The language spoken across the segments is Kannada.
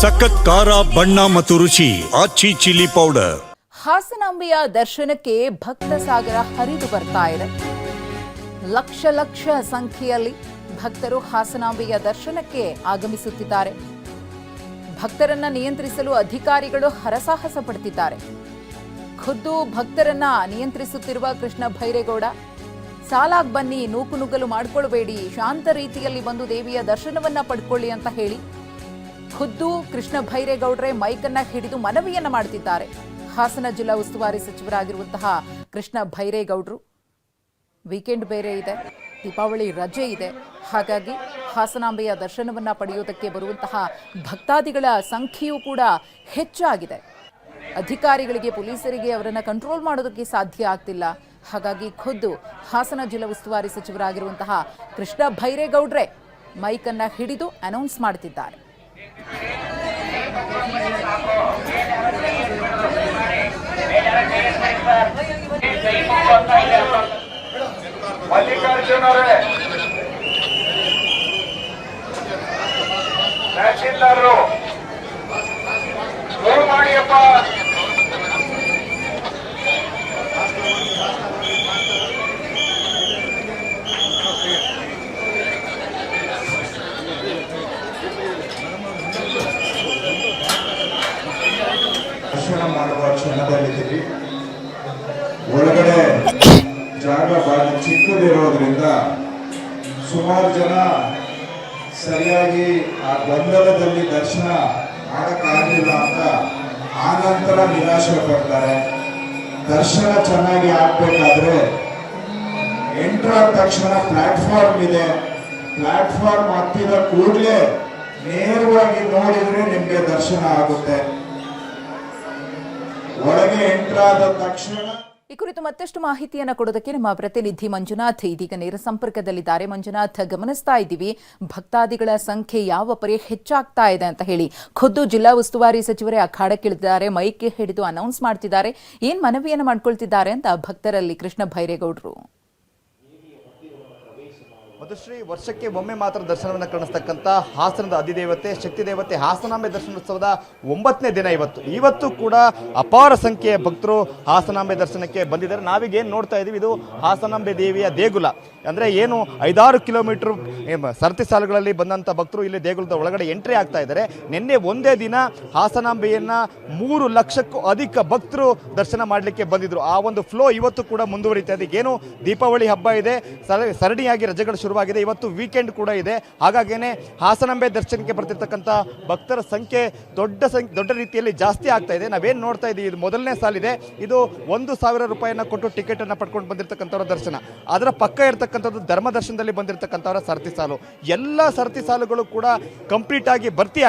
ಸಖತ್ ಖಾರ, ಬಣ್ಣ ಮತ್ತು ರುಚಿ ಆಚಿ ಚಿಲ್ಲಿ ಪೌಡರ್. ಹಾಸನಾಂಬೆಯ ದರ್ಶನಕ್ಕೆ ಭಕ್ತ ಸಾಗರ ಹರಿದು ಬರ್ತಾ ಇದೆ. ಲಕ್ಷ ಲಕ್ಷ ಸಂಖ್ಯೆಯಲ್ಲಿ ಭಕ್ತರು ಹಾಸನಾಂಬೆಯ ದರ್ಶನಕ್ಕೆ ಆಗಮಿಸುತ್ತಿದ್ದಾರೆ. ಭಕ್ತರನ್ನ ನಿಯಂತ್ರಿಸಲು ಅಧಿಕಾರಿಗಳು ಹರಸಾಹಸ ಪಡ್ತಿದ್ದಾರೆ ಖುದ್ದು ಭಕ್ತರನ್ನ ನಿಯಂತ್ರಿಸುತ್ತಿರುವ ಕೃಷ್ಣ ಭೈರೇಗೌಡ, ಸಾಲಾಗ್ ಬನ್ನಿ, ನೂಕು ನುಗ್ಗಲು ಮಾಡ್ಕೊಳ್ಬೇಡಿ, ಶಾಂತ ರೀತಿಯಲ್ಲಿ ಬಂದು ದೇವಿಯ ದರ್ಶನವನ್ನ ಪಡ್ಕೊಳ್ಳಿ ಅಂತ ಹೇಳಿ ಖುದ್ದು ಕೃಷ್ಣ ಭೈರೇಗೌಡ್ರೆ ಮೈಕನ್ನ ಹಿಡಿದು ಮನವಿಯನ್ನ ಮಾಡ್ತಿದ್ದಾರೆ. ಹಾಸನ ಜಿಲ್ಲಾ ಉಸ್ತುವಾರಿ ಸಚಿವರಾಗಿರುವಂತಹ ಕೃಷ್ಣ ಭೈರೇಗೌಡ್ರು. ವೀಕೆಂಡ್ ಬೇರೆ ಇದೆ, ದೀಪಾವಳಿ ರಜೆ ಇದೆ. ಹಾಗಾಗಿ ಹಾಸನಾಂಬೆಯ ದರ್ಶನವನ್ನ ಪಡೆಯುವುದಕ್ಕೆ ಬರುವಂತಹ ಭಕ್ತಾದಿಗಳ ಸಂಖ್ಯೆಯೂ ಕೂಡ ಹೆಚ್ಚಾಗಿದೆ. ಅಧಿಕಾರಿಗಳಿಗೆ, ಪೊಲೀಸರಿಗೆ ಅವರನ್ನು ಕಂಟ್ರೋಲ್ ಮಾಡೋದಕ್ಕೆ ಸಾಧ್ಯ ಆಗ್ತಿಲ್ಲ. ಹಾಗಾಗಿ ಖುದ್ದು ಹಾಸನ ಜಿಲ್ಲಾ ಉಸ್ತುವಾರಿ ಸಚಿವರಾಗಿರುವಂತಹ ಕೃಷ್ಣ ಭೈರೇಗೌಡ್ರೆ ಮೈಕನ್ನ ಹಿಡಿದು ಅನೌನ್ಸ್ ಮಾಡ್ತಿದ್ದಾರೆ. ಮಲ್ಲಿಕಾರ್ಜುನ್ ಅವರೇ ತಹಶೀಲ್ದಾರರು ದೂರು ಮಾಡಿಯಪ್ಪ. ದರ್ಶನ ಮಾಡುವ ಕ್ಷಣದಲ್ಲಿದ್ದೀವಿ. ಒಳಗಡೆ ಜಾಗ ಬಹಳ ಚಿಕ್ಕದಿರೋದ್ರಿಂದ ಸುಮಾರು ಜನ ಸರಿಯಾಗಿ ಆ ಗೊಂದಲದಲ್ಲಿ ದರ್ಶನ ಮಾಡಕ್ಕಾಗಲಿಲ್ಲ ಅಂತ ಆನಂತರ ನಿರಾಶೆ ಪಡ್ತಾರೆ. ದರ್ಶನ ಚೆನ್ನಾಗಿ ಆಗ್ಬೇಕಾದ್ರೆ ಎಂಟ್ರ ಆದ ತಕ್ಷಣ ಪ್ಲಾಟ್ಫಾರ್ಮ್ ಇದೆ. ಪ್ಲಾಟ್ಫಾರ್ಮ್ ಹತ್ತಿದ ಕೂಡಲೇ ನೇರವಾಗಿ ನೋಡಿದ್ರೆ ನಿಮಗೆ ದರ್ಶನ ಆಗುತ್ತೆ. ಒಳಗೆ ಎಂಟ್ರಾದ ತಕ್ಷಣ ಈ ಕುರಿತು ಮತ್ತಷ್ಟು ಮಾಹಿತಿಯನ್ನು ಕೊಡೋದಕ್ಕೆ ನಮ್ಮ ಪ್ರತಿನಿಧಿ ಮಂಜುನಾಥ್ ಇದೀಗ ನೇರ ಸಂಪರ್ಕದಲ್ಲಿದ್ದಾರೆ. ಮಂಜುನಾಥ್, ಗಮನಿಸ್ತಾ ಇದ್ದೀವಿ. ಭಕ್ತಾದಿಗಳ ಸಂಖ್ಯೆ ಯಾವ ಪರಿ ಹೆಚ್ಚಾಗ್ತಾ ಇದೆ ಅಂತ ಹೇಳಿ. ಖುದ್ದು ಜಿಲ್ಲಾ ಉಸ್ತುವಾರಿ ಸಚಿವರೇ ಅಖಾಡಕ್ಕಿಳಿದಿದ್ದಾರೆ ಮೈಕ್ ಹಿಡಿದು ಅನೌನ್ಸ್ ಮಾಡ್ತಿದ್ದಾರೆ. ಏನ್ ಮನವಿಯನ್ನ ಮಾಡ್ಕೊಳ್ತಿದ್ದಾರೆ ಅಂತ ಭಕ್ತರಲ್ಲಿ ಕೃಷ್ಣ ಭೈರೇಗೌಡರು. ಮಧುಶ್ರೀ ವರ್ಷಕ್ಕೆ ಒಮ್ಮೆ ಮಾತ್ರ ದರ್ಶನವನ್ನು ಕಾಣಿಸ್ತಕ್ಕಂಥ ಹಾಸನದ ಅಧಿದೇವತೆ ಶಕ್ತಿ ದೇವತೆ ಹಾಸನಾಂಬೆ ದರ್ಶನೋತ್ಸವದ ಒಂಬತ್ತನೇ ದಿನ ಇವತ್ತು. ಇವತ್ತು ಕೂಡ ಅಪಾರ ಸಂಖ್ಯೆಯ ಭಕ್ತರು ಹಾಸನಾಂಬೆ ದರ್ಶನಕ್ಕೆ ಬಂದಿದ್ದಾರೆ. ನಾವೀಗ ನೋಡ್ತಾ ಇದ್ದೀವಿ ಇದು ಹಾಸನಾಂಬೆ ದೇವಿಯ ದೇಗುಲ. ಅಂದರೆ ಏನು ಐದಾರು ಕಿಲೋಮೀಟರ್ ಸರತಿ ಸಾಲುಗಳಲ್ಲಿ ಬಂದಂಥ ಭಕ್ತರು ಇಲ್ಲಿ ದೇಗುಲದ ಒಳಗಡೆ ಎಂಟ್ರಿ ಆಗ್ತಾ ಇದ್ದಾರೆ. ನಿನ್ನೆ ಒಂದೇ ದಿನ ಹಾಸನಾಂಬೆಯನ್ನು ಮೂರು ಲಕ್ಷಕ್ಕೂ ಅಧಿಕ ಭಕ್ತರು ದರ್ಶನ ಮಾಡಲಿಕ್ಕೆ ಬಂದಿದ್ರು. ಆ ಒಂದು ಫ್ಲೋ ಇವತ್ತು ಕೂಡ ಮುಂದುವರಿತಾ ಇದೆ. ಏನು ದೀಪಾವಳಿ ಹಬ್ಬ ಇದೆ. ಸರ- ಸರಣಿಯಾಗಿ ರಜೆಗಳು ಶುರುವಾಗಿದೆ ಇವತ್ತು ವೀಕೆಂಡ್ ಕೂಡ ಇದೆ. ಹಾಗಾಗಿನೇ ಹಾಸನಾಂಬೆ ದರ್ಶನಕ್ಕೆ ಬರ್ತಿರ್ತಕ್ಕಂಥ ಭಕ್ತರ ಸಂಖ್ಯೆ ದೊಡ್ಡ ಸಂಖ್ಯೆ ದೊಡ್ಡ ರೀತಿಯಲ್ಲಿ ಜಾಸ್ತಿ ಆಗ್ತಾ ಇದೆ. ನಾವೇನು ನೋಡ್ತಾ ಇದ್ದೀವಿ ಇದು ಮೊದಲನೇ ಸಾಲಿದೆ ಇದು. ಒಂದು ಸಾವಿರ ರೂಪಾಯಿನ ಕೊಟ್ಟು ಟಿಕೆಟನ್ನು ಪಡ್ಕೊಂಡು ಬಂದಿರತಕ್ಕಂಥವ್ರ ದರ್ಶನ. ಅದರ ಪಕ್ಕ ಇರತಕ್ಕಂಥದ್ದು ಧರ್ಮ ದರ್ಶನದಲ್ಲಿ ಬಂದಿರತಕ್ಕಂಥವರ ಸರತಿ ಸಾಲು. ಎಲ್ಲ ಸರತಿ ಸಾಲುಗಳು ಕೂಡ ಕಂಪ್ಲೀಟ್ ಆಗಿ ಭರ್ತಿ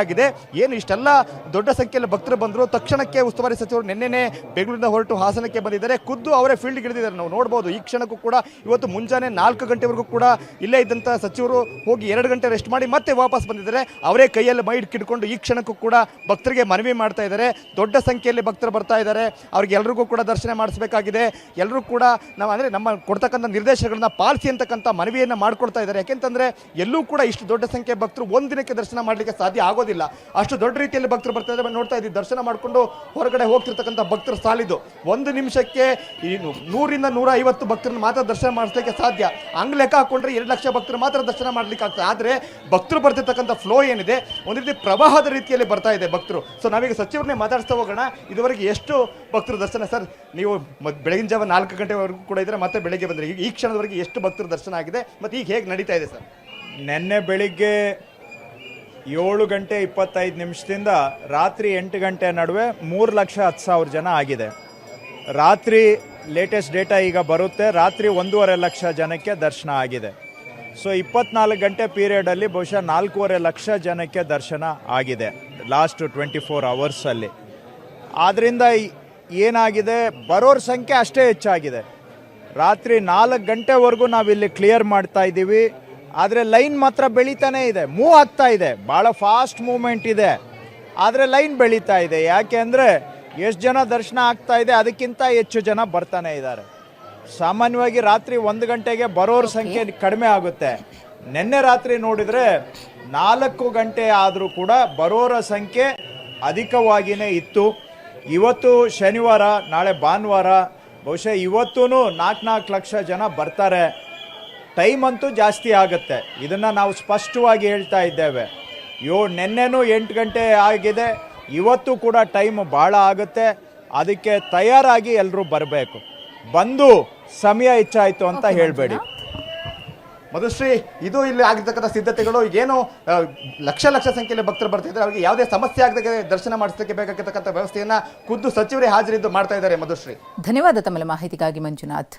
ಏನು ಇಷ್ಟೆಲ್ಲ ದೊಡ್ಡ ಸಂಖ್ಯೆಯಲ್ಲಿ ಭಕ್ತರು ಬಂದರು. ತಕ್ಷಣಕ್ಕೆ ಉಸ್ತುವಾರಿ ಸಚಿವರು ನಿನ್ನೆ ಬೆಂಗಳೂರಿನ ಹೊರಟು ಹಾಸನಕ್ಕೆ ಬಂದಿದ್ದಾರೆ. ಖುದ್ದು ಅವರೇ ಫೀಲ್ಡ್ ಇಳಿದಿದ್ದಾರೆ. ನಾವು ನೋಡ್ಬೋದು. ಈ ಕ್ಷಣಕ್ಕೂ ಕೂಡ ಇವತ್ತು ಮುಂಜಾನೆ ನಾಲ್ಕು ಗಂಟೆವರೆಗೂ ಕೂಡ ಇಲ್ಲೇ ಇದ್ದಂಥ ಸಚಿವರು ಹೋಗಿ ಎರಡು ಗಂಟೆ ರೆಸ್ಟ್ ಮಾಡಿ ಮತ್ತೆ ವಾಪಸ್ ಬಂದಿದ್ದಾರೆ. ಅವರೇ ಕೈಯಲ್ಲಿ ಮೈ ಹಿಡ್ಕೊಂಡು ಈ ಕ್ಷಣಕ್ಕೂ ಕೂಡ ಭಕ್ತರಿಗೆ ಮನವಿ ಮಾಡ್ತಾ ಇದ್ದಾರೆ. ದೊಡ್ಡ ಸಂಖ್ಯೆಯಲ್ಲಿ ಭಕ್ತರು ಬರ್ತಾ ಇದ್ದಾರೆ. ಅವ್ರಿಗೆ ಎಲ್ರಿಗೂ ಕೂಡ ದರ್ಶನ ಮಾಡಿಸಬೇಕಾಗಿದೆ. ಎಲ್ಲರೂ ಕೂಡ ನಾವು ಅಂದರೆ ನಮ್ಮ ಕೊಡ್ತಕ್ಕಂಥ ನಿರ್ದೇಶನಗಳನ್ನ ಪಾಲಿಸಿ ಅಂತಕ್ಕಂಥ ಮನವಿಯನ್ನು ಮಾಡ್ಕೊಡ್ತಾ ಇದ್ದಾರೆ. ಯಾಕೆಂತಂದರೆ ಎಲ್ಲೂ ಕೂಡ ಇಷ್ಟು ದೊಡ್ಡ ಸಂಖ್ಯೆ ಭಕ್ತರು ಒಂದು ದಿನಕ್ಕೆ ದರ್ಶನ ಮಾಡಲಿಕ್ಕೆ ಸಾಧ್ಯ ಆಗೋದಿಲ್ಲ. ಅಷ್ಟು ದೊಡ್ಡ ರೀತಿಯಲ್ಲಿ ಭಕ್ತರು ಬರ್ತಾ ಇದ್ದಾರೆ. ನೋಡ್ತಾ ಇದ್ದೀವಿ ದರ್ಶನ ಮಾಡಿಕೊಂಡು ಹೊರಗಡೆ ಹೋಗ್ತಿರ್ತಕ್ಕಂಥ ಭಕ್ತರು ಸಾಲಿದು ಒಂದು ನಿಮಿಷಕ್ಕೆ ನೂರಿಂದ ನೂರ ಐವತ್ತು ಭಕ್ತರನ್ನ ಮಾತ್ರ ದರ್ಶನ ಮಾಡಿಸ್ಲಿಕ್ಕೆ ಸಾಧ್ಯ. ಹಂಗ್ ಲೆಕ್ಕ ಹಾಕೊಂಡ್ರೆ ಎರಡು ಲಕ್ಷ ಭಕ್ತರು ಮಾತ್ರ ದರ್ಶನ ಮಾಡ್ಲಿಕ್ಕೆ ಆಗ್ತದೆ. ಆದರೆ ಭಕ್ತರು ಬರ್ತಿರ್ತಕ್ಕಂಥ ಫ್ಲೋ ಏನಿದೆ, ಒಂದು ರೀತಿ ಪ್ರವಾಹದ ರೀತಿಯಲ್ಲಿ ಬರ್ತಾ ಇದೆ ಭಕ್ತರು. ಸೊ ನಾವೀಗ ಸಚಿವರನ್ನೇ ಮಾತಾಡ್ಸ್ತಾ ಹೋಗೋಣ. ಇದುವರೆಗೆ ಎಷ್ಟು ಭಕ್ತರು ದರ್ಶನ? ಸರ್, ನೀವು ಬೆಳಗಿನ ಜಾವ ನಾಲ್ಕು ಗಂಟೆವರೆಗೂ ಕೂಡ ಇದ್ರೆ ಮತ್ತೆ ಬೆಳಗ್ಗೆ ಬಂದರೆ ಈ ಕ್ಷಣದವರೆಗೆ ಎಷ್ಟು ಭಕ್ತರು ದರ್ಶನ ಆಗಿದೆ ಮತ್ತು ಈಗ ಹೇಗೆ ನಡೀತಾ ಇದೆ ಸರ್? ನಿನ್ನೆ ಬೆಳಿಗ್ಗೆ ಏಳು ಗಂಟೆ ಇಪ್ಪತ್ತೈದು ನಿಮಿಷದಿಂದ ರಾತ್ರಿ ಎಂಟು ಗಂಟೆ ನಡುವೆ ಮೂರು ಲಕ್ಷ ಹತ್ತು ಸಾವಿರ ಜನ ಆಗಿದೆ. ರಾತ್ರಿ ಲೇಟೆಸ್ಟ್ ಡೇಟಾ ಈಗ ಬರುತ್ತೆ. ರಾತ್ರಿ ಒಂದೂವರೆ ಲಕ್ಷ ಜನಕ್ಕೆ ದರ್ಶನ ಆಗಿದೆ. ಸೊ ಇಪ್ಪತ್ನಾಲ್ಕು ಗಂಟೆ ಪೀರಿಯಡಲ್ಲಿ ಬಹುಶಃ ನಾಲ್ಕೂವರೆ ಲಕ್ಷ ಜನಕ್ಕೆ ದರ್ಶನ ಆಗಿದೆ ಲಾಸ್ಟ್ ಟ್ವೆಂಟಿ ಫೋರ್ ಅವರ್ಸಲ್ಲಿ ಆದ್ದರಿಂದ ಏನಾಗಿದೆ? ಬರೋರ ಸಂಖ್ಯೆ ಅಷ್ಟೇ ಹೆಚ್ಚಾಗಿದೆ. ರಾತ್ರಿ ನಾಲ್ಕು ಗಂಟೆವರೆಗೂ ನಾವಿಲ್ಲಿ ಕ್ಲಿಯರ್ ಮಾಡ್ತಾ ಇದ್ದೀವಿ. ಆದರೆ ಲೈನ್ ಮಾತ್ರ ಬೆಳೀತಾನೇ ಇದೆ. ಮೂವ್ ಆಗ್ತಾ ಇದೆ. ಭಾಳ ಫಾಸ್ಟ್ ಮೂಮೆಂಟ್ ಇದೆ. ಆದರೆ ಲೈನ್ ಬೆಳೀತಾ ಇದೆ. ಯಾಕೆ ಅಂದರೆ ಎಷ್ಟು ಜನ ದರ್ಶನ ಆಗ್ತಾ ಇದೆ, ಅದಕ್ಕಿಂತ ಹೆಚ್ಚು ಜನ ಬರ್ತಾನೆ ಇದ್ದಾರೆ. ಸಾಮಾನ್ಯವಾಗಿ ರಾತ್ರಿ ಒಂದು ಗಂಟೆಗೆ ಬರೋರ ಸಂಖ್ಯೆ ಕಡಿಮೆ ಆಗುತ್ತೆ. ನಿನ್ನೆ ರಾತ್ರಿ ನೋಡಿದರೆ ನಾಲ್ಕು ಗಂಟೆ ಆದರೂ ಕೂಡ ಬರೋರ ಸಂಖ್ಯೆ ಅಧಿಕವಾಗಿಯೇ ಇತ್ತು. ಇವತ್ತು ಶನಿವಾರ ನಾಳೆ ಭಾನುವಾರ ಬಹುಶಃ ಇವತ್ತೂ ನಾಲ್ಕು ನಾಲ್ಕು ಲಕ್ಷ ಜನ ಬರ್ತಾರೆ. ಟೈಮ್ ಅಂತೂ ಜಾಸ್ತಿ ಆಗುತ್ತೆ. ಇದನ್ನು ನಾವು ಸ್ಪಷ್ಟವಾಗಿ ಹೇಳ್ತಾ ಇದ್ದೇವೆ. ಯೋ ನಿನ್ನೆನೂ ಎಂಟು ಗಂಟೆ ಆಗಿದೆ. ಇವತ್ತು ಕೂಡ ಟೈಮ್ ಭಾಳ ಆಗುತ್ತೆ. ಅದಕ್ಕೆ ತಯಾರಾಗಿ ಎಲ್ಲರೂ ಬರಬೇಕು. ಬಂದು ಸಮಯ ಹೆಚ್ಚಾಯಿತು ಅಂತ ಹೇಳಬೇಡಿ. ಮಧುಶ್ರೀ ಇದು ಇಲ್ಲಿ ಆಗಿರ್ತಕ್ಕಂಥ ಸಿದ್ಧತೆಗಳು ಏನು ಲಕ್ಷ ಲಕ್ಷ ಸಂಖ್ಯೆಯಲ್ಲಿ ಭಕ್ತರು ಬರ್ತಿದ್ದಾರೆ ಅವರಿಗೆ ಯಾವುದೇ ಸಮಸ್ಯೆ ಆಗದೆ ದರ್ಶನ ಮಾಡಿಸಕ್ಕೆ ಬೇಕಾಗಿರ್ತಕ್ಕಂಥ ವ್ಯವಸ್ಥೆಯನ್ನ ಖುದ್ದು ಸಚಿವರೇ ಹಾಜರಿದ್ದು ಮಾಡ್ತಾ ಇದ್ದಾರೆ ಮಧುಶ್ರೀ. ಧನ್ಯವಾದ ತಮ್ಮ ಮಾಹಿತಿಗಾಗಿ ಮಂಜುನಾಥ್.